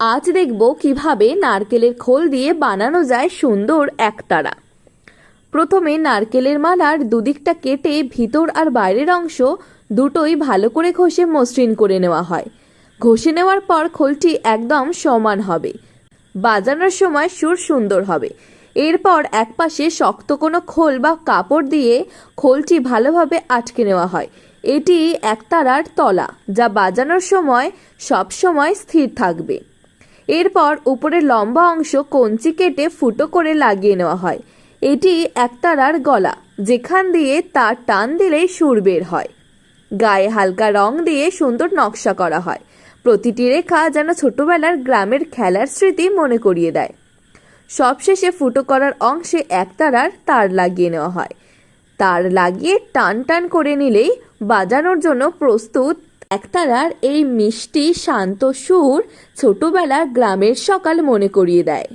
আজ দেখব কীভাবে নারকেলের খোল দিয়ে বানানো যায় সুন্দর একতারা প্রথমে নারকেলের মালার দুদিকটা কেটে ভিতর আর বাইরের অংশ দুটোই ভালো করে ঘষে মসৃণ করে নেওয়া হয়। ঘষে নেওয়ার পর খোলটি একদম সমান হবে। বাজানোর সময় সুর সুন্দর হবে। এরপর একপাশে শক্ত কোনো খোল বা কাপড় দিয়ে খোলটি ভালোভাবে আটকে নেওয়া হয়। এটি একতারার তলা, যা বাজানোর সময় সবসময় স্থির থাকবে। এরপর উপরের লম্বা অংশ কঞ্চি কেটে ফুটো করে লাগিয়ে নেওয়া হয়। এটি একতারার গলা, যেখান দিয়ে তার টান দিলেই সুর বের হয়। গায়ে হালকা রং দিয়ে সুন্দর নকশা করা হয়। প্রতিটি রেখা যেন ছোটবেলার গ্রামের খেলার স্মৃতি মনে করিয়ে দেয়। সবশেষে ফুটো করার অংশে একতারার তার লাগিয়ে নেওয়া হয়। তার লাগিয়ে টান টান করে নিলেই বাজানোর জন্য প্রস্তুত একতারার এই মিষ্টি শান্ত সুর ছোটবেলার গ্রামের সকাল মনে করিয়ে দেয়।